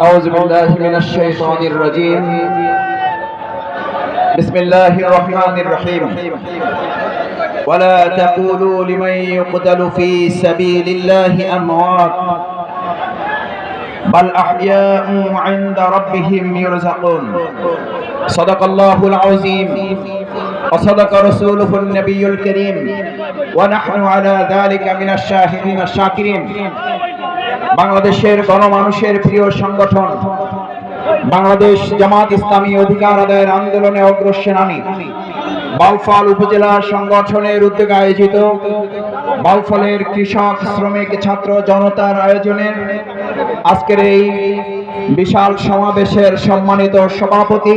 أعوذ بالله من الشيطان الرجيم. بسم الله الرحمن الرحيم. ولا تقولوا لمن يقتل في سبيل الله أموات. بل أحياء عند ربهم يرزقون. صدق الله العظيم. وصدق رسوله النبي الكريم. ونحن على ذلك من الشاهدين الشاكرين. বাংলাদেশের গণমানুষের প্রিয় সংগঠন, বাংলাদেশ জামাত ইসলামী অধিকার আদায়ের আন্দোলনে অগ্রসেনানী বাউফল উপজেলা সংগঠনের উদ্যোগে আয়োজিত বাউফলের কৃষক, শ্রমিক, ছাত্র জনতার আয়োজনে আজকের এই বিশাল সমাবেশের সম্মানিত সভাপতি,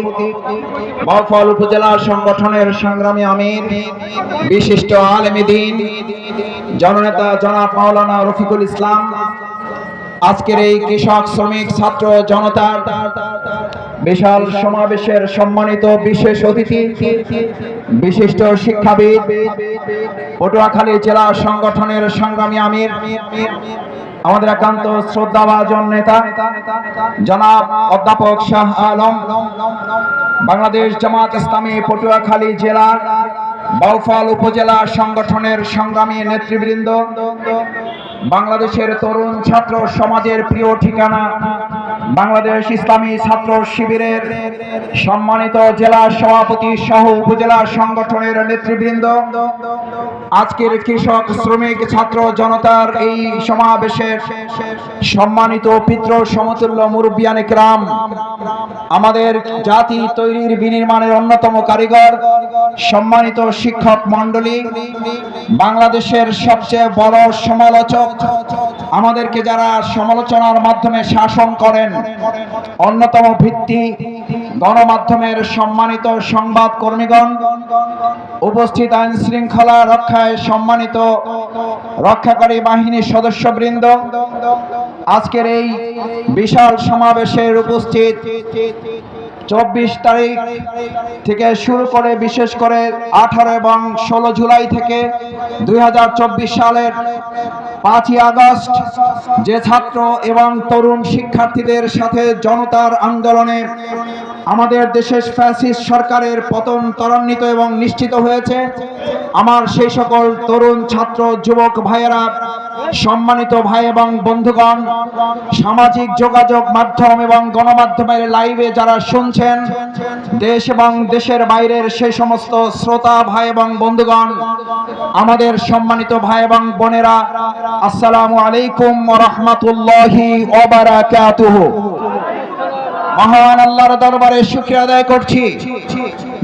বাউফল উপজেলা সংগঠনের সংগ্রামী আমির, বিশিষ্ট আলমীদিন জননেতা জনাব মাওলানা রফিকুল ইসলাম আজকের এই কৃষক, শ্রমিক, ছাত্র জনতার বিশাল সমাবেশের সম্মানিত বিশেষ অতিথি, বিশিষ্ট শিক্ষাবিদ, পটুয়াখালী জেলা সংগঠনের সংগ্রামী আমির, আমাদের একান্ত শ্রদ্ধাভাজন নেতা, জনাব অধ্যাপক শাহ আলম, বাংলাদেশ জামাত ইসলামী পটুয়াখালী জেলা বাউফল উপজেলা সংগঠনের সংগ্রামী নেতৃবৃন্দ বাংলাদেশের তরুণ ছাত্র সমাজের প্রিয় ঠিকানা বাংলাদেশ ইসলামী ছাত্র শিবিরের সম্মানিত জেলা সভাপতি সহ উপজেলা সংগঠনের নেতৃবৃন্দ। আজকের কৃষক শ্রমিক ছাত্র জনতার এই সমাবেশের সম্মানিত পিতৃ সমতুল্য মুরব্বিয়ান গ্রাম আমাদের জাতি তৈরির বিনির্মাণের অন্যতম কারিগর, সম্মানিত শিক্ষক মণ্ডলী, বাংলাদেশের সবচেয়ে বড় সমালোচক আমাদেরকে যারা সমালোচনার মাধ্যমে শাসন করেন, অন্যতম ভিত্তি গণমাধ্যমের সম্মানিত সংবাদ কর্মীগণ, উপস্থিত আইন শৃঙ্খলা রক্ষায় সম্মানিত রক্ষাকারী বাহিনীর সদস্যবৃন্দ, আজকের এই বিশাল সমাবেশের উপস্থিত চব্বিশ তারিখ থেকে শুরু করে, বিশেষ করে আঠারো এবং ষোলো জুলাই থেকে দুই হাজার চব্বিশ সালের পাঁচই আগস্ট যে ছাত্র এবং তরুণ শিক্ষার্থীদের সাথে জনতার আন্দোলনে আমাদের দেশের ফ্যাসিস্ট সরকারের পতন ত্বরান্বিত এবং নিশ্চিত হয়েছে। আমার সেই সকল তরুণ ছাত্র, যুবক ভাইয়েরা, সম্মানিত ভাই এবং বন্ধুগণ, সামাজিক যোগাযোগ মাধ্যম এবং গণমাধ্যমের লাইভে যারা শুনছেন, দেশ এবং দেশের বাইরের সেই সমস্ত শ্রোতা ভাই এবং বন্ধুগণ, আমাদের সম্মানিত ভাই এবং বোনেরা আসসালামু আলাইকুম রহমতুল্লাহি মহান আল্লাহর দরবারে শুক্রিয়া আদায় করছি।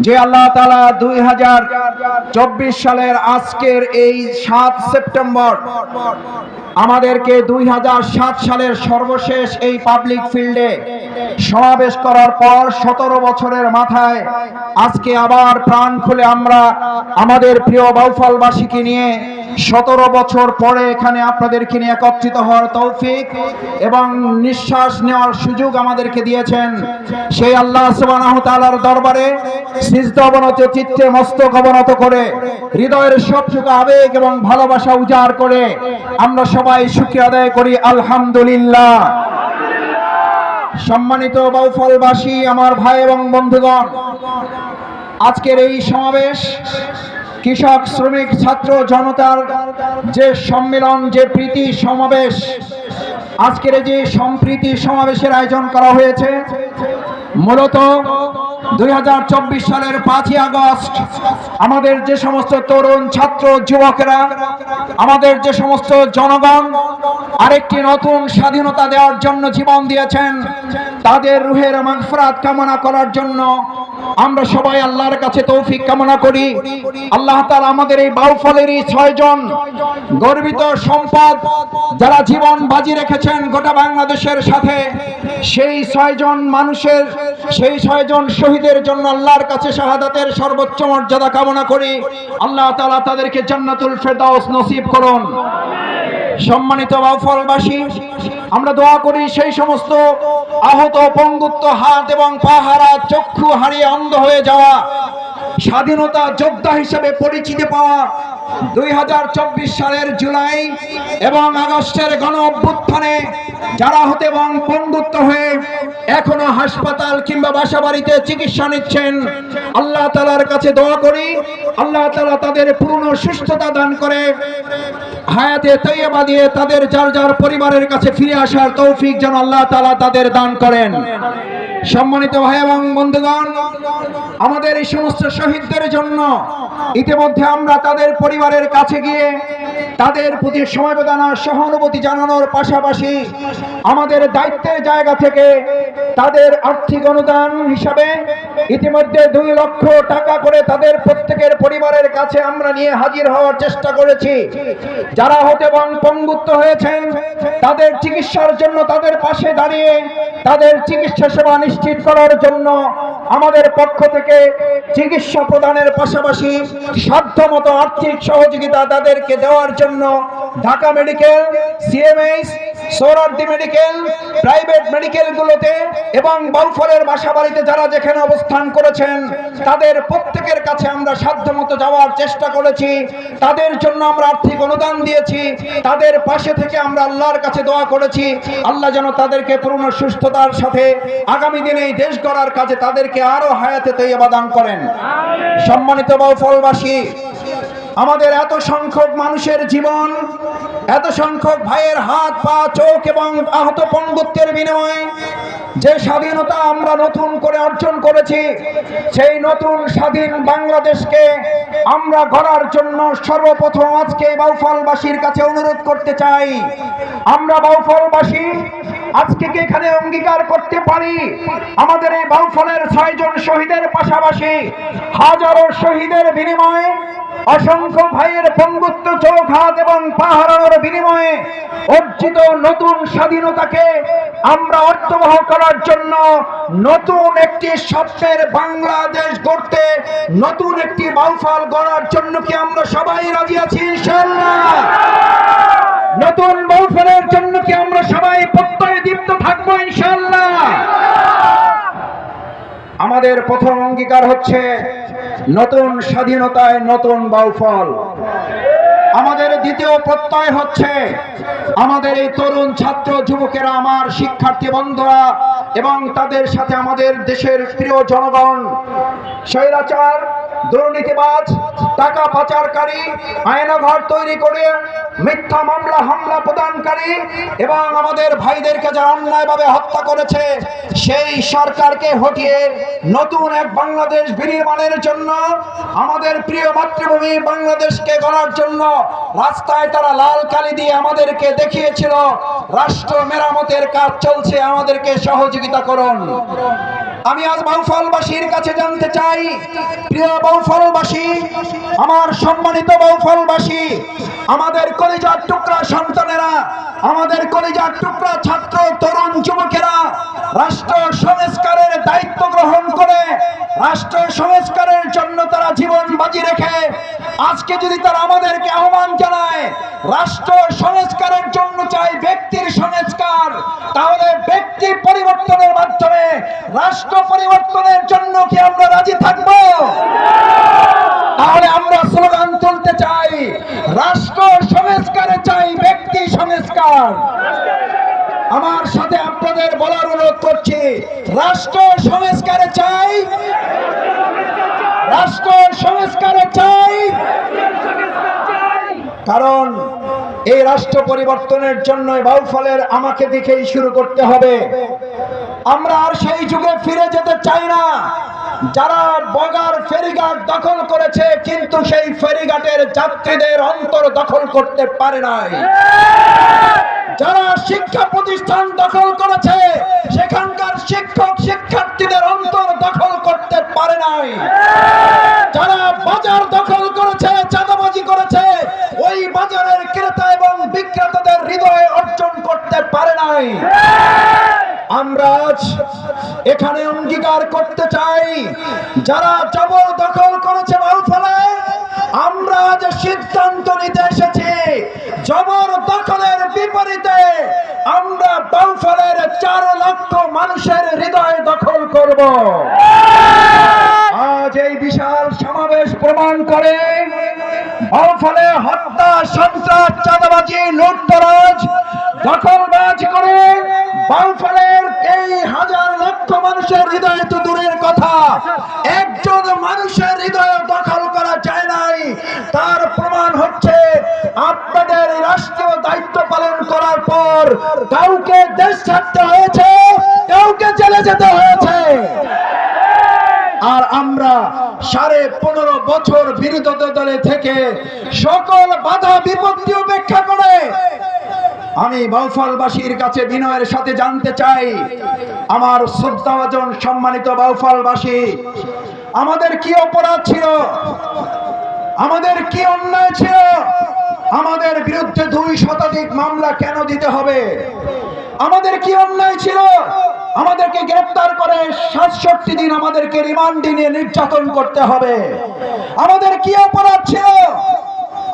যে আল্লাহ তালা দুই হাজার চব্বিশ সালের আজকের এই সাত সেপ্টেম্বর আমাদেরকে দুই হাজার সাত সালের সর্বশেষ এই পাবলিক ফিল্ডে সমাবেশ করার পর সতেরো বছরের মাথায় আজকে আবার প্রাণ খুলে আমরা আমাদের প্রিয় বাউফলবাসীকে নিয়ে সতেরো বছর পরে এখানে আপনাদেরকে নিয়ে একত্রিত হওয়ার তৌফিক এবং নিঃশ্বাস নেওয়ার সুযোগ আমাদেরকে দিয়েছেন। সেই আল্লাহ তাআলার দরবারে সিজদা অবনত চিত্তে মস্তক অবনত করে, হৃদয়ের সবটুকু আবেগ এবং ভালোবাসা উজাড় করে, আমরা সবাই শুকরিয়া আদায় করি, আলহামদুলিল্লাহ। সম্মানিত বাউফলবাসী, আমার ভাই এবং বন্ধুগণ, আজকের এই সমাবেশ কৃষক, শ্রমিক, ছাত্র, জনতার যে সম্মেলন, যে প্রীতি সমাবেশ, আজকের যে সম্প্রীতি সমাবেশের আয়োজন করা হয়েছে মূলত দুই হাজার চব্বিশ সালের পাঁচই আগস্ট আমাদের যে সমস্ত তরুণ ছাত্র, যুবকেরা, আমাদের যে সমস্ত জনগণ আরেকটি নতুন স্বাধীনতা দেওয়ার জন্য জীবন দিয়েছেন, তাদের রুহের মাগফিরাত কামনা করার জন্য আমরা সবাই আল্লাহর কাছে তৌফিক কামনা করি। আল্লাহ তাআলা আমাদের এই বাউফলেরই ছয়জন গর্বিত সম্পদ যারা জীবন বাজি রেখেছেন গোটা বাংলাদেশের সাথে, সেই ছয়জন মানুষের সেই ছয়জন শহীদের জন্য আল্লাহর কাছে শাহাদাতের সর্বোচ্চ মর্যাদা কামনা করি। আল্লাহ তালা তাদেরকে জান্নাতুল ফেরদাউস নসিব করুন। সম্মানিত বাউফলবাসী আমরা দোয়া করি সেই সমস্ত আহত, পঙ্গুত্ব হাত এবং পাহারা চক্ষু হারিয়ে অন্ধ হয়ে যাওয়া স্বাধীনতা যোদ্ধা হিসেবে পরিচিতি পাওয়া দুই হাজার চব্বিশ সালের জুলাই এবং আগস্টের গণ অভ্যুত্থানে যারা হতে এবং বন্ধুত্ব হয়ে এখনও হাসপাতাল কিংবা বাসা বাড়িতে চিকিৎসা নিচ্ছেন, আল্লাহ তালার কাছে দোয়া করি, আল্লাহ তালা তাদের পূর্ণ সুস্থতা দান করে, হায়াতে তৈয়বা দিয়ে তাদের যার যার পরিবারের কাছে ফিরে আসার তৌফিক যেন আল্লাহ তালা তাদের দান করেন। সম্মানিত ভাই এবং বন্ধুগণ, আমাদের এই সমস্ত শহীদদের জন্য ইতিমধ্যে আমরা তাদের পরিবারের কাছে গিয়ে তাদের প্রতি সমবেদনা, সহানুভূতি জানানোর পাশাপাশি আমাদের দায়িত্বের জায়গা থেকে তাদের আর্থিক অনুদান হিসাবে ইতিমধ্যে দুই লক্ষ টাকা করে তাদের প্রত্যেকের পরিবারের কাছে আমরা নিয়ে হাজির হওয়ার চেষ্টা করেছি। যারা হতে এবং পঙ্গুত্ব হয়েছেন, তাদের চিকিৎসার জন্য তাদের পাশে দাঁড়িয়ে তাদের চিকিৎসা সেবা নিশ্চিত করার জন্য আমাদের পক্ষ থেকে চিকিৎসা প্রদানের পাশাপাশি সাধ্যমতো আর্থিক সহযোগিতা তাদেরকে দেওয়ার জন্য Dhaka medical CMH Suhrawardy medical, private মেডিকেলগুলোতে এবং বাউফলের বাসা বাড়িতে যারা যেখানে অবস্থান করেছেন, তাদের প্রত্যেকের কাছে আমরা সাধ্যমতো যাওয়ার চেষ্টা করেছি। তাদের জন্য আমরা আর্থিক অনুদান দিয়েছি। তাদের পাশে থেকে আমরা আল্লাহর কাছে দোয়া করেছি। আল্লাহ যেন তাদেরকে পূর্ণ সুস্থতার সাথে আগামী দিনে এই দেশ গড়ার কাজে তাদেরকে আরও হায়াতে তৈবা দান করেন। সম্মানিত বাউফলবাসী আমাদের এত সংখ্যক মানুষের জীবন, এত সংখ্যক ভাইয়ের হাত, পা, চোখ এবং আহত পঙ্গুত্বের বিনিময়ে যে স্বাধীনতা আমরা নতুন করে অর্জন করেছি, সেই নতুন স্বাধীন বাংলাদেশকে আমরা গড়ার জন্য সর্বপ্রথম আজকে বাউফলবাসীর কাছে অনুরোধ করতে চাই। আমরা বাউফলবাসী আজকে কি এখানে অঙ্গীকার করতে পারি? আমাদের এই বাউফলের ছয়জন শহীদের পাশাপাশি হাজারো শহীদের বিনিময়ে অসংখ্য ভাইয়ের পঙ্গুত্ব চোখ হাত এবং পাহাড়ের বিনিময়ে অর্জিত নতুন স্বাধীনতাকে আমরা অর্থবহ করার জন্য নতুন একটি স্বপ্নের বাংলাদেশ গড়তে, নতুন একটি বাউফল গড়ার জন্য কি আমরা সবাই রাজি আছি নতুন বাউফলের জন্য কি আমরা সবাই প্রত্যয় দীপ্ত থাকব ইনশাল্লাহ আমাদের প্রথম অঙ্গীকার হচ্ছে নতুন স্বাধীনতায় নতুন বাউফল। আমাদের দ্বিতীয় প্রত্যয় হচ্ছে আমাদের এই তরুণ ছাত্র যুবকেরা, আমার শিক্ষার্থী বন্ধুরা এবং তাদের সাথে আমাদের দেশের প্রিয় জনগণ, স্বৈরাচার দুর্নীতিবাজ, টাকা পাচারকারী আয়নাঘর তৈরি করে মিথ্যা মামলা, হামলা প্রদানকারী এবং আমাদের ভাইদেরকে যারা অন্যায়ভাবে হত্যা করেছে, সেই সরকারকে হটিয়ে নতুন এক বাংলাদেশ বিনির্মাণের জন্য, আমাদের প্রিয় মাতৃভূমি বাংলাদেশকে গড়ার জন্য রাস্তায় তারা লাল কালি দিয়ে আমাদেরকে দেখিয়েছিল, রাষ্ট্র মেরামতের কাজ চলছে, আমাদেরকে সহযোগিতা করুন। আমি আজ বাউফলবাসীর কাছে জানতে চাই, প্রিয় বাউফলবাসী আমার সম্মানিত বাউফলবাসী আমাদের কলিজার টুকরা সন্তানেরা, আমাদের কলিজার টুকরা ছাত্র তরুণ যুবকেরা, রাষ্ট্র সংস্কারের দায়িত্ব গ্রহণ করে, রাষ্ট্র সংস্কারের জন্য তারা জীবন বাজি রেখে, আজকে যদি তারা আমাদেরকে আহ্বান জানায়, রাষ্ট্র সংস্কারের জন্য চাই ব্যক্তির সংস্কার, তাহলে ব্যক্তি পরিবর্তনের মাধ্যমে রাষ্ট্র পরিবর্তনের জন্য কি আমরা রাজি থাকব? তাহলে আমরা স্লোগান তুলতে চাই, রাষ্ট্র সংস্কারে চাই, ব্যক্তি সংস্কার। আমার সাথে আপনাদের বলার অনুরোধ করছি, রাষ্ট্র সংস্কারে চাই, রাষ্ট্র সংস্কারে চাই। কারণ এই রাষ্ট্র পরিবর্তনের জন্য বাউফলের আমাকে দেখেই শুরু করতে হবে। আমরা আর সেই যুগে ফিরে যেতে চাই না। যারা বগার ফেরিঘাট দখল করেছে, কিন্তু সেই ফেরিঘাটের যাত্রীদের অন্তর দখল করতে পারে নাই। যারা শিক্ষা প্রতিষ্ঠান দখল করেছে, সেখানকার শিক্ষক শিক্ষার্থীদের অন্তর দখল করতে পারে নাই। যারা বাজার দখল করেছে, চাঁদাবাজি করেছে, ওই বাজারের ক্রেতা এবং বিক্রেতাদের হৃদয় অর্জন করতে পারে নাই। আমরা এখানে অঙ্গীকার করতে চাই। যারা জবর দখল করেছে বাউফলে আমরা যে সিদ্ধান্ত নিতে এসেছি, জবর দখলের বিপরীতে আমরা বাউফলের চার লক্ষ মানুষের হৃদয় দখল করব। আজ এই বিশাল সমাবেশ প্রমাণ করে ফলে হত্যা, সন্ত্রাস, চাঁদাবাজি, লুটতরাজ, দখলবাজ করে বাউফলের এই হাজার লক্ষ মানুষের হৃদয় তো দূরের কথা। একজন মানুষের হৃদয় দখল করা যায় নাই। তার প্রমাণ হচ্ছে আপনাদের রাষ্ট্রীয় দায়িত্ব পালন করার পর কাউকে দেশ ছাড়তে হয়েছে, কাউকে জেলে যেতে হয়েছে। আর আমরা সাড়ে পনেরো বছর বিরোধী দলে থেকে সকল বাধা বিপত্তি উপেক্ষা করে আমি বাউফলবাসীর কাছে বিনয়ের সাথে জানতে চাই। আমার শ্রদ্ধাভাজন সম্মানিত বাউফলবাসী, আমাদের কি অপরাধ ছিল? আমাদের কি অন্যায় ছিল? আমাদের বিরুদ্ধে দুই শতাধিক মামলা কেন দিতে হবে? আমাদের কি অন্যায় ছিল? আমাদেরকে গ্রেপ্তার করে সাতষট্টি দিন আমাদেরকে রিমান্ডে নিয়ে নির্যাতন করতে হবে। আমাদের কি অপরাধ ছিল?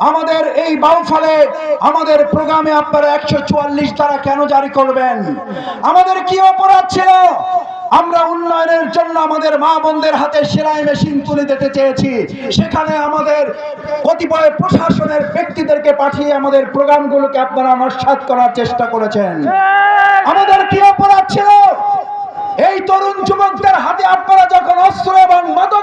আমাদের এই বাউফলে, আমাদের প্রোগ্রামে আপনারা একশো চুয়াল্লিশ দ্বারা কেন জারি করবেন? আমাদের কি অপরাধ ছিল? আমরা উন্নয়নের জন্য আমাদের মা বোনদের হাতে সেলাই মেশিন তুলে দিতে চেয়েছি। সেখানে আমাদের কতিপয় প্রশাসনের ব্যক্তিদেরকে পাঠিয়ে আমাদের প্রোগ্রামগুলোকে আপনারা নস্বাত করার চেষ্টা করেছেন। আমাদের কি অপরাধ ছিল? এই তরুণ যুবকদের হাতে আপনারা যখন অস্ত্র এবং মাদক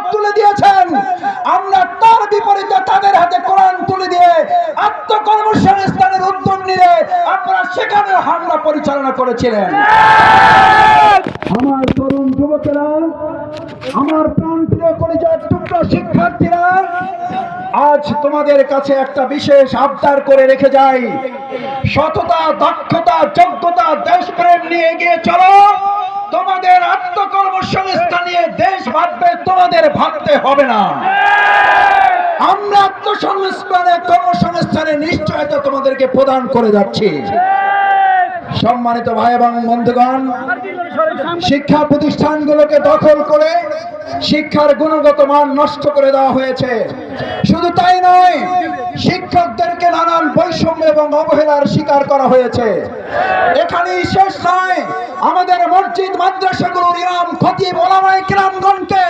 সেখানে হামলা পরিচালনা করেছিলেন। আমার তরুণ যুবকেরা, আমার প্রাণ প্রিয় কলেজের টুকরো শিক্ষার্থীরা, আজ তোমাদের কাছে একটা বিশেষ আবদার করে রেখে যাই। সততা, দক্ষতা, যোগ্যতা, দেশপ্রেম নিয়ে এগিয়ে চলো। তোমাদের আত্মকর্মসংস্থান নিয়ে দেশ ভাববে তোমাদের ভাবতে হবে না। আমরা আত্মসংস্থানে কর্মসংস্থানের নিশ্চয়তা তোমাদেরকে প্রদান করে যাচ্ছি। সম্মানিত ভাই এবং বন্ধুগণ, শিক্ষা প্রতিষ্ঠানগুলোকে দখল করে শিক্ষার গুণগত মান নষ্ট করে দেওয়া হয়েছে। শুধু তাই নয়, শিক্ষকদেরকে নানান বৈষম্য এবং অবহেলার শিকার করা হয়েছে। এখানেই শেষ নয়, আমাদের মসজিদ, মাদ্রাসাগুলোর ইমাম, খতিব, ওলামায়ে কিরামগণকে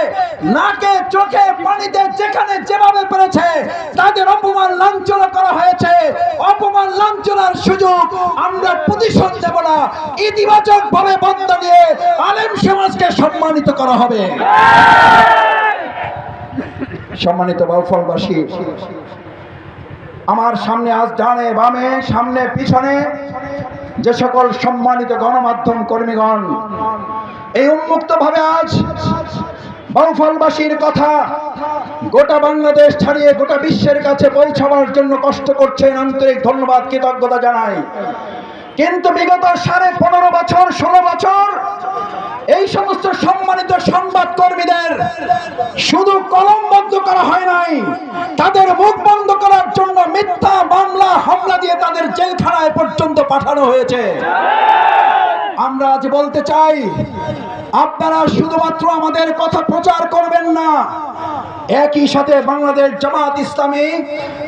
নাকে, চোখে, পানিতে যেখানে যেভাবে পেরেছে, তাদের অপমান লাঞ্ছনা করা হয়েছে। অপমান লাঞ্ছনার সুযোগ আমরা প্রতিশোধ দেব না। ইতিবাচক ভাবে বন্ধ দিয়ে আলেম সমাজকে সম্মানিত করা হবে। সম্মানিত বাউফলবাসী, আমার সামনে আজ ডানে বামে, সামনে পিছনে যে সকল সম্মানিত গণমাধ্যম কর্মীগণ, এই উন্মুক্ত ভাবে আজ বাউফলবাসীর কথা গোটা বাংলাদেশ ছাড়িয়ে গোটা বিশ্বের কাছে পৌঁছাবার জন্য কষ্ট করছেন আন্তরিক ধন্যবাদ, কৃতজ্ঞতা জানাই। কিন্তু বিগত সাড়ে পনেরো বছর, ষোলো বছর এই সমস্ত সম্মানিত সংবাদ কলম বন্ধ করা হয় নাই, তাদের মুখ বন্ধ করার জন্য মিথ্যা মামলা, হামলা দিয়ে তাদের জেলখানায় পর্যন্ত পাঠানো হয়েছে। আমরা আজ বলতে চাই, আপনারা শুধুমাত্র আমাদের কথা প্রচার করবেন না একই সাথে বাংলাদেশ জামাত ইসলামী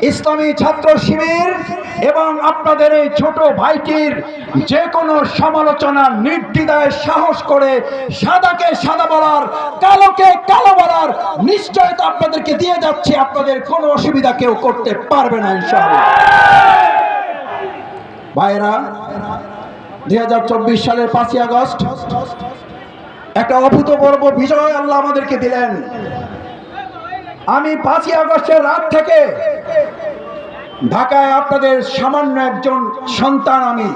ইসলামী ছাত্র শিবির এবং আপনাদের এই ছোট ভাইটির যে কোনো সমালোচনা, নির্দ্বিধায় সাহস করে সাদাকে সাদা বলার, কালোকে কালো বলার নিশ্চয়তা আপনাদেরকে দিয়ে যাচ্ছে। আপনাদের কোনো অসুবিধা কেউ করতে পারবে না, ইনশাআল্লাহ। ভাইরা দুই হাজার চব্বিশ সালের পাঁচই আগস্ট একটা অভূতপূর্ব বিজয় আল্লাহ আমাদেরকে দিলেন। আমি পাঁচই আগস্টের রাত থেকে ঢাকায় আপনাদের সামান্য একজন সন্তান আমি।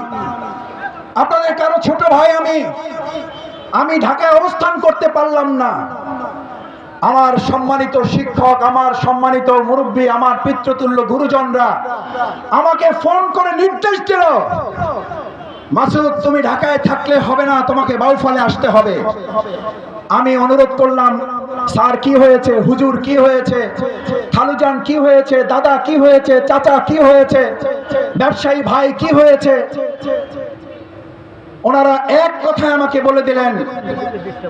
আপনাদের কারও ছোট ভাই আমি। আমি ঢাকায় অবস্থান করতে পারলাম না। আমার সম্মানিত শিক্ষক, আমার সম্মানিত মুরব্বী, আমার পিতৃতুল্য গুরুজনরা আমাকে ফোন করে নির্দেশ দিল, মাসুদ, তুমি ঢাকায় থাকলে হবে না, তোমাকে বাউফলে আসতে হবে। আমি অনুরোধ করলাম স্যার কি হয়েছে? হুজুর কি হয়েছে? খালুজান কি হয়েছে? দাদা কি হয়েছে? চাচা কি হয়েছে? ব্যবসায়ী ভাই কি হয়েছে? ওনারা এক কথায় আমাকে বলে দিলেন,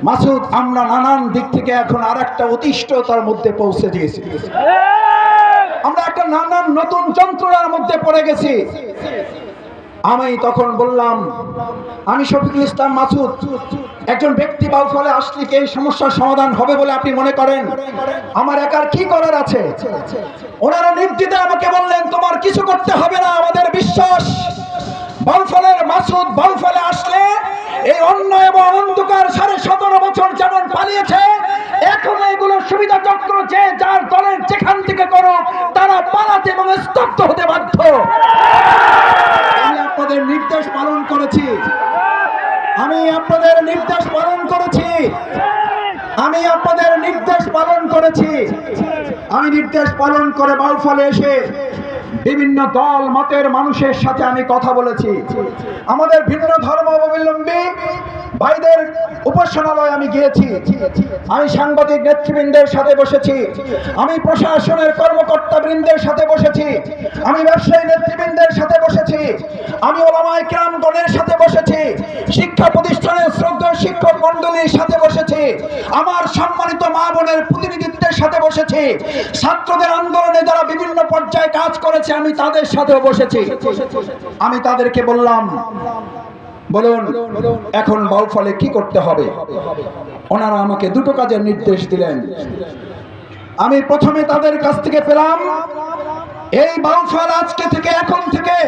মাসুদ, আমরা নানান দিক থেকে এখন আর একটা অতিষ্ঠতার মধ্যে পৌঁছে দিয়েছি। আমরা একটা নানান নতুন যন্ত্রণার মধ্যে পড়ে গেছি। আমি তখন বললাম, আমি শফিকুল ইসলাম মাসুদ, একজন ব্যক্তি বাউফলে আসলে কি এই সমস্যার সমাধান হবে বলে আপনি মনে করেন? আমার একার কি করার আছে? ওনারা নির্দিতে আমাকে বললেন, তোমার কিছু করতে হবে না, আমাদের বিশ্বাস। বাউফলের মাসুদ বাউফলে আসলে এই অন্য এবং অন্ধকার সাড়ে সতেরো বছর যেমন পালিয়েছে, এখন এগুলো সুবিধা চক্র যে যার দলের যেখান থেকে করো তারা পালাতে এবং স্তব্ধ হতে বাধ্য। আপনাদের নির্দেশ পালন করেছি। আমি আপনাদের নির্দেশ পালন করেছি। আমি আপনাদের নির্দেশ পালন করেছি। আমি নির্দেশ পালন করে বাউফলে এসে বিভিন্ন দল, মতের মানুষের সাথে আমি কথা বলেছি। আমাদের ভিন্ন ধর্ম অবলম্বী ভাইদের উপাসনালয় আমি গিয়েছি। আমি সাংবাদিক নেতৃবৃন্দের সাথে বসেছি। আমি প্রশাসনের কর্মকর্তা বৃন্দের সাথে বসেছি। আমি ব্যবসায়ী মন্ডলীর সাথে বসেছি। আমার সম্মানিত মা বোনের প্রতিনিধিত্বের সাথে বসেছি। ছাত্রদের আন্দোলনে যারা বিভিন্ন পর্যায়ে কাজ করেছে, আমি তাদের সাথেও বসেছি। আমি তাদেরকে বললাম, বলুন, এখন বাউফলে কি করতে হবে? ওনারা আমাকে দুটো কাজের নির্দেশ দিলেন। আমি প্রথমে তাদের কাছ থেকে পেলাম এই বাউফল আজকে থেকে, এখন থেকে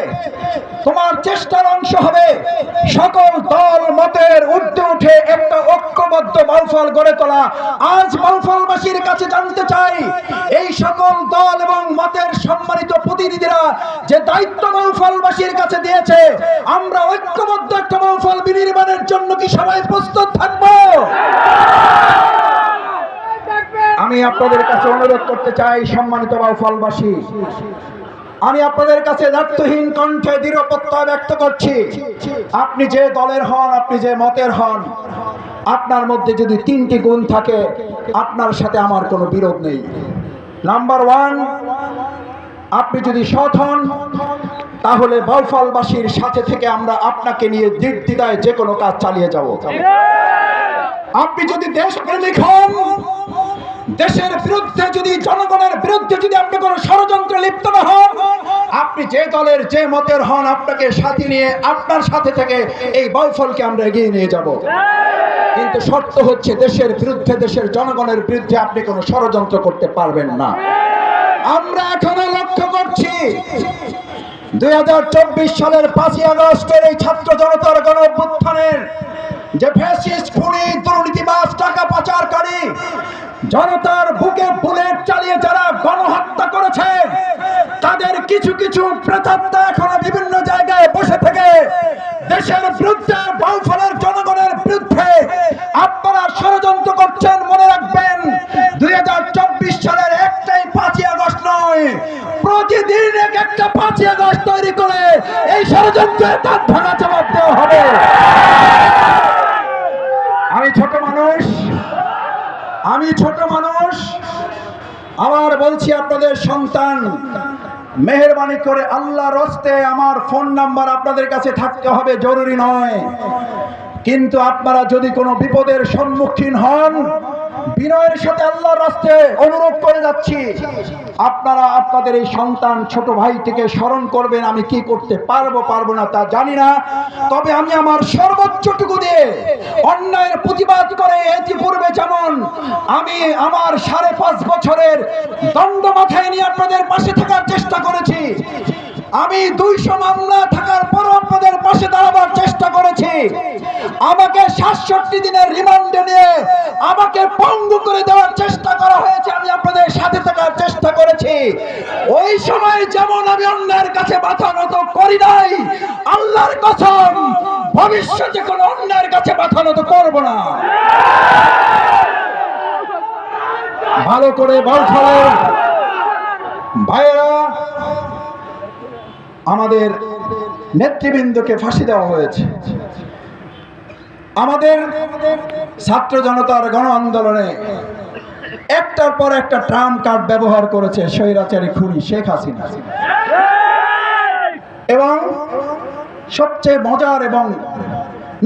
তোমার চেষ্টার অংশ হবে। সকল দল মতের ঊর্ধ্বে উঠে একটা ঐক্যবদ্ধ বাউফল গড়ে তোলা। আজ বাউফলবাসীর কাছে জানতে চাই, এই সকল দল এবং মতের সম্মানিত প্রতিনিধিরা যে দায়িত্ব বাউফলবাসীর কাছে দিয়েছে, আমরা ঐক্যবদ্ধ একটা বাউফল বিনির্মাণের জন্য কি সবাই প্রস্তুত থাকব আমি আপনাদের কাছে অনুরোধ করতে চাই সম্মানিত বাউফলবাসী আমি আপনাদের কাছে দায়িত্বহীন কণ্ঠে দৃঢ়পত্তা ব্যক্ত করছি। আপনি যে দলের হন আপনি যে মতের হন আপনার মধ্যে যদি তিনটি গুণ থাকে আপনার সাথে আমার কোনো বিরোধ নেই। নাম্বার ওয়ান আপনি যদি সৎ হন তাহলে বাউফলবাসীর সাথে থেকে আমরা আপনাকে নিয়ে দিদায় যে কোনো কাজ চালিয়ে যাব। আপনি যদি দেশপ্রেমিক হন দেশের বিরুদ্ধে যদি, জনগণের বিরুদ্ধে যদি আপনি কোনো ষড়যন্ত্র লিপ্ত না হন, আপনি যে দলের যে মতের হন, আপনাকে সাথে নিয়ে, আপনার সাথে থেকে এই বাউফলকে আমরা এগিয়ে নিয়ে যাব। কিন্তু শর্ত হচ্ছে, দেশের বিরুদ্ধে, দেশের জনগণের বিরুদ্ধে আপনি কোনো ষড়যন্ত্র করতে পারবেন না। আমরা এখনও লক্ষ্য করছি, দুই হাজার চব্বিশ সালের পাঁচই আগস্টের এই ছাত্র জনতার গণ যে ফ্যাসিস্ট, খুনি, দুর্নীতিবাজ, টাকা পাচারকারী, জনতার বুকে বুলেট চালিয়ে যারা গণহত্যা করেছে, তাদের কিছু কিছু প্রেতাত্মা এখনও বিভিন্ন জায়গায় বসে থেকে দেশের বিরুদ্ধে, বাউফলের জনগণের বিরুদ্ধে আপনারা ষড়যন্ত্র করছেন, মনে রাখবেন, দুই হাজার চব্বিশ সালের একটাই পাঁচই আগস্ট নয়, প্রতিদিন এক একটা পাঁচই আগস্ট তৈরি করে এই ষড়যন্ত্রে তার ভাঙা জবাব দেওয়া হবে। আমি ছোট মানুষ। আবার বলছি, আপনাদের সন্তান, মেহরবানি করে আল্লাহ রস্তে আমার ফোন নাম্বার আপনাদের কাছে থাকতে হবে, জরুরি নয়। কিন্তু আপনারা যদি কোনো বিপদের সম্মুখীন হন বিনয়ের সাথে আল্লাহর রাস্তে অনুরোধ করে যাচ্ছি। আপনারা আপনাদের এই সন্তান ছোট ভাই থেকে স্মরণ করবেন, আমি কি করতে পারব পারব না তা জানি না। তবে আমি আমার সর্বোচ্চটুকু দিয়ে অন্যায়ের প্রতিবাদ করে ইতিপূর্বে যেমন আমি আমার সাড়ে পাঁচ বছরের দণ্ড মাথায় নিয়ে আপনাদের পাশে থাকার চেষ্টা করেছি। আমি দুইশো মামলা থাকার পরও আপনাদের পাশে দাঁড়াবার চেষ্টা করেছি। আমাকে সাতষট্টি দিনের রিমান্ডে নিয়ে আমাকে পঙ্গু করে দেওয়ার চেষ্টা করা হয়েছে, আমি আপনাদের সাথে থাকার চেষ্টা করেছি। ওই সময় যেমন আমি অন্যের কাছে মাথা নত করি নাই, আল্লাহর কসম, ভবিষ্যতে কোনো অন্যের কাছে মাথা নত করব না। ভালো করে বল ভাইয়েরা আমাদের নেতৃবৃন্দকে ফাঁসি দেওয়া হয়েছে। আমাদের ছাত্র জনতার গণ আন্দোলনে একটার পর একটা ট্রাম কার্ড ব্যবহার করেছে স্বৈরাচারী খুনি শেখ হাসিনা। এবং সবচেয়ে মজার এবং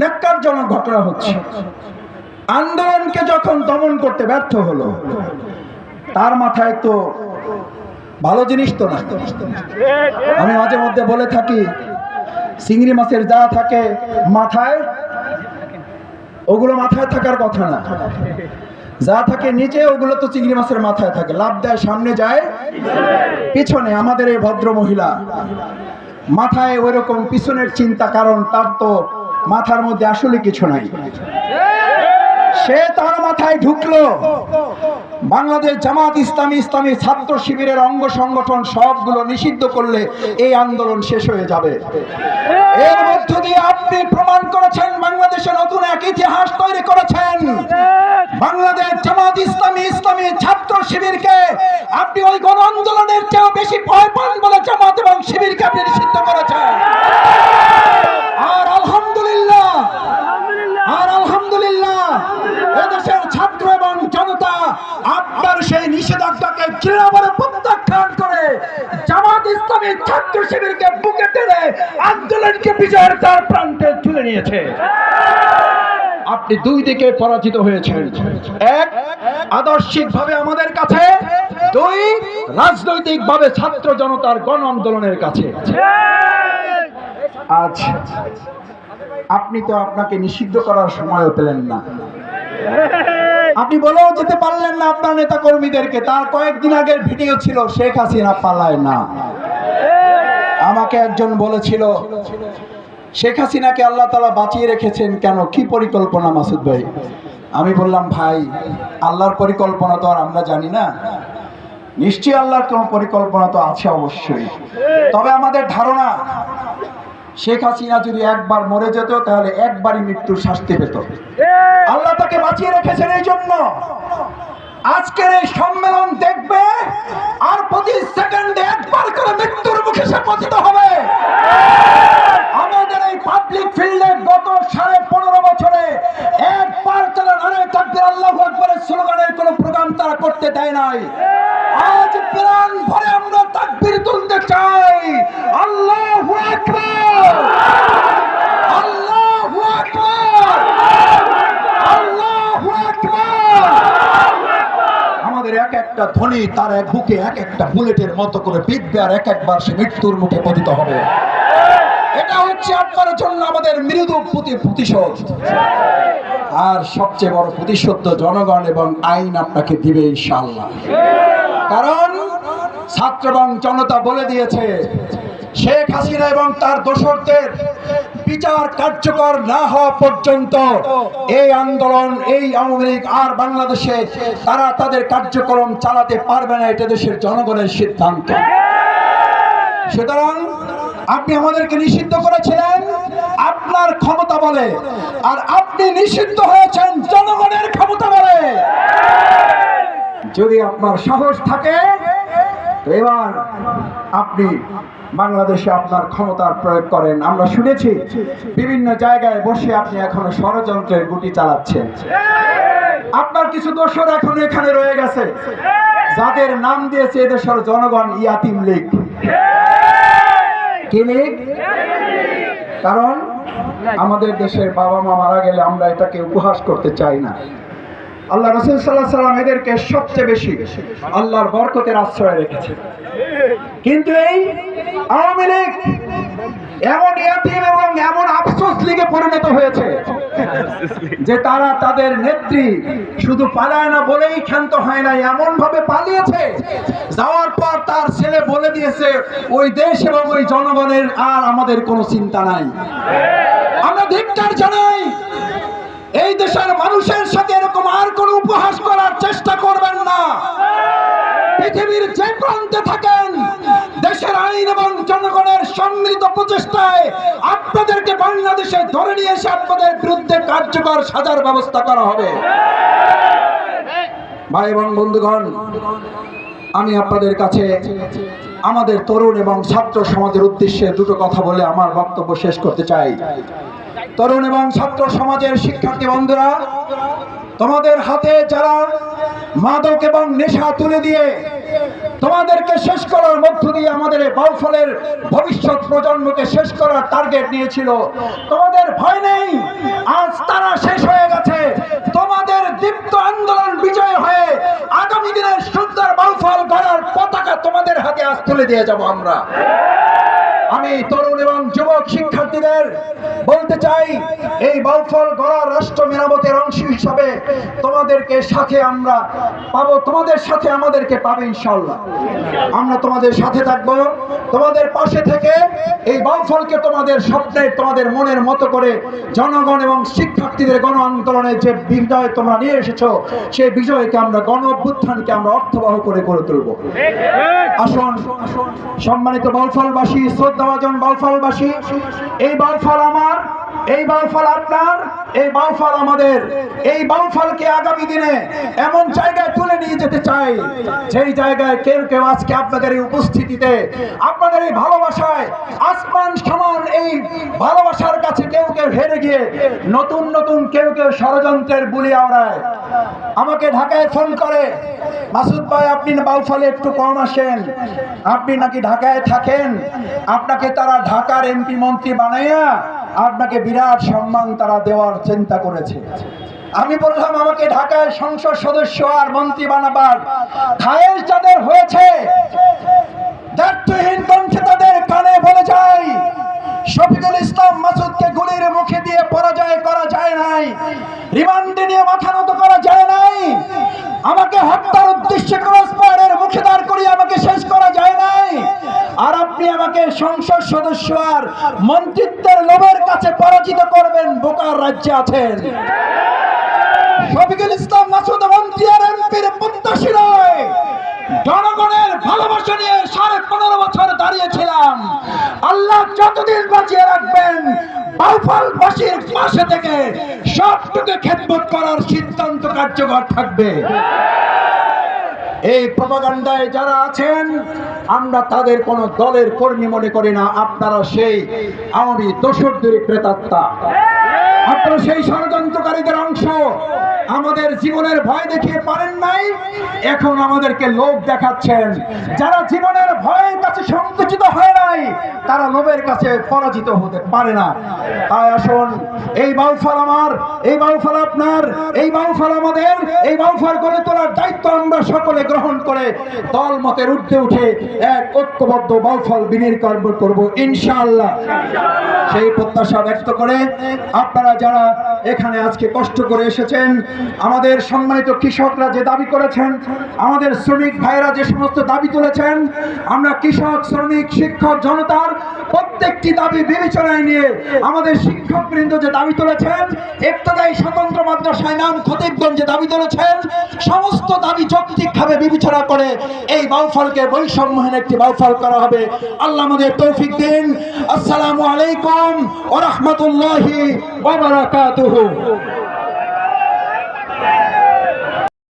ন্যাক্কারজনক ঘটনা হচ্ছে, আন্দোলনকে যখন দমন করতে ব্যর্থ হলো, তার মাথায় তো ভালো জিনিস তো না। আমি মাঝে মধ্যে বলে থাকি, চিংড়ি মাছের যা থাকে মাথায়, ওগুলো মাথায় থাকার কথা না। যা থাকে নিচে, ওগুলো তো চিংড়ি মাছের মাথায় থাকে। লাভ দেয়, সামনে যায়, পিছনে আমাদের এই ভদ্র মহিলা। মাথায় ওইরকম পিছনের চিন্তা, কারণ তার তো মাথার মধ্যে আসলে কিছু নাই। সে তার মাথায় ঢুকলো বাংলাদেশ জামাত ইসলামী ইসলামী ছাত্র শিবিরের অঙ্গ সংগঠন সবগুলো নিষিদ্ধ করলে এই আন্দোলন শেষ হয়ে যাবে। এর মধ্য দিয়ে আপনি প্রমাণ করেছেন বাংলাদেশে নতুন এক ইতিহাস তৈরি করেছেন। বাংলাদেশ জামাত ইসলামী ইসলামী ছাত্র শিবিরকে আপনি ওই গণ আন্দোলনের চেয়েও বেশি ভয় পান বলে জামাত এবং শিবিরকে আপনি নিষিদ্ধ করেছেন। আর আলহামদুলিল্লাহ আর আলহামদুলিল্লাহ এদেশের ছাত্র এবং জনতা আপনার সেই নিষেধাজ্ঞাকে দৃঢ়ভাবে প্রত্যাখ্যান করে জামাত ইসলামী ছাত্র শিবিরকে বুকে টেনে আন্দোলনকে বিজয়ের তার প্রান্তে তুলে নিয়েছে। আপনি দুই দিকে পরাজিত হয়েছেন। এক আদর্শিক ভাবে আমাদের কাছে। দুই রাজনৈতিক ভাবে ছাত্র জনতার গণ আন্দোলনের কাছে। আপনি তো আপনাকে নিষিদ্ধ করার সময়ও পেলেন না। আপনি বলেও যেতে পারলেন না আপনার নেতা কর্মীদেরকে তার কয়েকদিন আগের ভিডিও ছিল, শেখ হাসিনা পালায় না। আমাকে একজন বলেছিল, শেখ হাসিনাকে আল্লাহ তালা বাঁচিয়ে রেখেছেন কেন? কি পরিকল্পনা মাসুদ ভাই? আমি বললাম, ভাই, আল্লাহর পরিকল্পনা তো আর আমরা জানি না। নিশ্চয়ই আল্লাহর কোনো পরিকল্পনা তো আছে অবশ্যই। তবে আমাদের ধারণা শেখ হাসিনা যদি একবার মরে যেত, তাহলে একবারই মৃত্যুর শাস্তি পেত। আল্লাহ তাকে বাঁচিয়ে রেখেছেন এই জন্য। আজকের এই সম্মেলন দেখবে, আর প্রতি সেকেন্ডে একবার করে মৃত্যুর মুখে সে পতিত হবে। আমাদের এই পাবলিক ফিল্ডে গত সাড়ে পনেরো বছরে একবার তারা নারে তাকবির আল্লাহ আকবরের স্লোগানের কোনো প্রোগ্রাম তারা করতে দেয় নাই আজ প্রাণ ভরে আমরা তাকবির তুলতে চাই আল্লাহ আকবার আল্লাহ আকবার আল্লাহ আকবার আমাদের এক একটা ধ্বনি, তার এক বুকে এক একটা বুলেটের মতো করে বিদ্যে আর এক একবার সে মৃত্যুর মুখে পতিত হবে। এটা হচ্ছে আপনার জন্য আমাদের মৃদু প্রতি প্রতিশোধ। আর সবচেয়ে বড় প্রতিশোধ জনগণ এবং আইন আপনাকে দিবে ইনশাল্লাহ কারণ ছাত্র এবং জনতা বলে দিয়েছে, শেখ হাসিনা এবং তার দোসরদের বিচার কার্যকর না হওয়া পর্যন্ত এই আন্দোলন, এই আওয়ামী লীগ আর বাংলাদেশে তারা তাদের কার্যক্রম চালাতে পারবে না, এটা দেশের জনগণের সিদ্ধান্ত। সুতরাং আপনি আমাদেরকে নিষিদ্ধ করেছিলেন, আপনার ক্ষমতা বলে, আর আপনি নিষিদ্ধ হয়েছেন জনগণের ক্ষমতা বলে। যদি আপনার সাহস থাকে এবার আপনি বাংলাদেশে আপনার ক্ষমতার প্রয়োগ করেন। আমরা শুনেছি বিভিন্ন জায়গায় বসে আপনি এখনও ষড়যন্ত্রের গুটি চালাচ্ছেন। আপনার কিছু দোষর এখন এখানে রয়ে গেছে। যাদের নাম দিয়েছে এদেশের জনগণ ইয়াতিম লীগ। কি লীগ? কারণ আমাদের দেশের বাবা মা মারা গেলে আমরা এটাকে উপহাস করতে চাই না। আল্লাহ রসুল সাল্লাহ সাল্লাম এদেরকে সবচেয়ে বেশি আল্লাহর বরকতের আশ্রয় রেখেছে কিন্তু এই আওয়ামী লীগ এমন ইয়াতিম এবং এমন আফসোস লীগে পরিণত হয়েছে যে তারা তাদের নেত্রী শুধু পালায় না বলেই ক্ষান্ত হয় না এমন ভাবে পালিয়েছে। যাওয়ার পর তার ছেলে বলে দিয়েছে, ওই দেশ এবং ওই জনগণের আর আমাদের কোনো চিন্তা নাই। আমরা ধিক্কার জানাই এই দেশের মানুষের সাথে এরকম আর কোন উপহাস করার চেষ্টা করবেন না। পৃথিবীর যে প্রান্তে থাকেন, দেশের আইন এবং জনগণের সম্মিলিত প্রচেষ্টায় আপনাদেরকে বাংলাদেশে ধরে নিয়ে এসে আপনাদের বিরুদ্ধে কার্যকর সাজার ব্যবস্থা করা হবে। ভাই এবং বন্ধুগণ, আমি আপনাদের কাছে আমাদের তরুণ এবং ছাত্র সমাজের উদ্দেশ্যে দুটো কথা বলে আমার বক্তব্য শেষ করতে চাই। তরুণ এবং ছাত্র সমাজের শিক্ষার্থী বন্ধুরা, তোমাদের হাতে যারা মাদক এবং নেশা তুলে দিয়ে তোমাদেরকে শেষ করার মধ্য দিয়ে আমাদের বাউফলের ভবিষ্যৎ প্রজন্মকে শেষ করার টার্গেট নিয়েছিল, তোমাদের ভয় নেই, আজ তারা শেষ হয়ে গেছে। তোমাদের দীপ্ত আন্দোলন বিজয় হয়ে আগামী দিনের সুন্দর বাউফল গড়ার পতাকা তোমাদের হাতে আজ তুলে দিয়ে যাব আমরা। আমি তরুণ এবং যুবক শিক্ষার্থীদের বলতে চাই, এই বাউফল গড়া রাষ্ট্র মেরামতের অংশ হিসাবে তোমাদেরকে সাথে আমরা পাবো, তোমাদের সাথে আমাদেরকে পাবে ইনশাল্লাহ আমরা তোমাদের সাথে থাকব, তোমাদের পাশে থেকে এই বাউফলকে তোমাদের স্বপ্নের তোমাদের মনের মতো করে জনগণ এবং শিক্ষার্থীদের গণ আন্দোলনের যে বিজয় তোমরা নিয়ে এসেছ সেই বিজয়কে আমরা গণ অভ্যুত্থানকে আমরা অর্থবহ করে গড়ে তুলবো। আসুন, সম্মানিত বাউফলবাসী শ্রদ্ধাভাজন বাউফলবাসী, এই বাউফল আমার, এই বাউফল আপনার, এই বাউফল আমাদের। এই বাউফলকে আগামী দিনে এমন জায়গায় তুলে নিয়ে যেতে চাই, যেই জায়গায় কেউ কেউ আজকে আপনাদের এই উপস্থিতিতে, আপনাদের এই ভালোবাসায় আসমান সমান এই ভালোবাসার কাছে কেউ কেউ হেরে গিয়ে নতুন নতুন কেউ কেউ ষড়যন্ত্রের বুলি আওড়ায়। আমাকে ঢাকায় ফোন করে, মাসুদ ভাই, আপনি বাউফলে একটু কম আসেন। আপনি নাকি ঢাকায় থাকেন? আপনাকে তারা ঢাকার এমপি মন্ত্রী বানাইয়া আপনাকে বিরাট সম্মান তারা দেওয়ার চিন্তা করেছে। আমি বললাম, আমাকে ঢাকায় সংসদ সদস্য আর মন্ত্রী বানাবার খায়ের যাদের হয়েছে দায়িত্বহীন কণ্ঠে তাদের কানে বলে যায় শফিকুল ইসলাম মাসুদকে গুলির মুখে দিয়ে পরাজয় করা যায় নাই। রিমান্ডে নিয়ে মাথা নত করা যায় নাই। আমাকে হত্যার উদ্দেশ্যে ক্রস মুখে দাঁড় করিয়ে আমাকে শেষ করা যায় নাই। আর আপনি আমাকে সংসদ সদস্য আর মন্ত্রিত্বের লোভের কাছে পরাজিত করবেন, বোকার রাজ্যে আছেন। শফিকুল ইসলাম মাসুদ মন্ত্রী আর এমপির জনগণের ভালোবাসা নিয়ে সাড়ে পনেরো বছর দাঁড়িয়েছিলাম। আল্লাহ যতদিন বাঁচিয়ে রাখবেন বাউফলবাসীর পাশে থেকে সবটুকু খেদমত করার সিদ্ধান্ত কার্যকর থাকবে। এই প্রপাগান্ডায় যারা আছেন, আমরা তাদের কোনো দলের কর্মী মনে করি না, আপনারা সেই আওয়ামী দোসরদের প্রেতাত্মা। আপনারা সেই ষড়যন্ত্রকারীদের অংশ। আমাদের জীবনের ভয় দেখিয়ে পারেন নাই, এখন আমাদেরকে লোভ দেখাচ্ছেন। যারা জীবনের ভয়ের কাছে সংকুচিত হয় নাই, তারা লোভের কাছে পরাজিত হতে পারে না। তাই আসুন, এই বাউফল আমার, এই বাউফল আপনার, এই বাউফল আমাদের, এই বাউফল গড়ে তোলার দায়িত্ব আমরা সকলে গ্রহণ করে দল মতের ঊর্ধ্বে উঠে এক ঐক্যবদ্ধ বাউফল বিনির বিনির্কর্ম করব ইনশাআল্লাহ। সেই প্রত্যাশা ব্যক্ত করে আপনারা যারা এখানে আজকে কষ্ট করে এসেছেন আমাদের সম্মানিত কৃষকরা যে দাবি করেছেন, আমাদের শ্রমিক ভাইরা যে সমস্ত দাবি তুলেছেন, আমরা কৃষক, শ্রমিক, শিক্ষক, জনতার প্রত্যেকটি দাবি বিবেচনায় নিয়ে আমাদের শিক্ষকবৃন্দ যে দাবি তুলেছেন একতদায়ী স্বতন্ত্র মাদ্রাসায় নাম খতিবগঞ্জ যে দাবি তুলেছেন, সমস্ত দাবি যৌক্তিকভাবে বিবেচনা করে এই বাউফলকে বৈষম্যহীন একটি বাউফল করা হবে। আল্লাহ আমাদের তৌফিক দিন। আসসালামু আলাইকুম ওয়া রাহমাতুল্লাহি ওয়া বারাকাতুহু।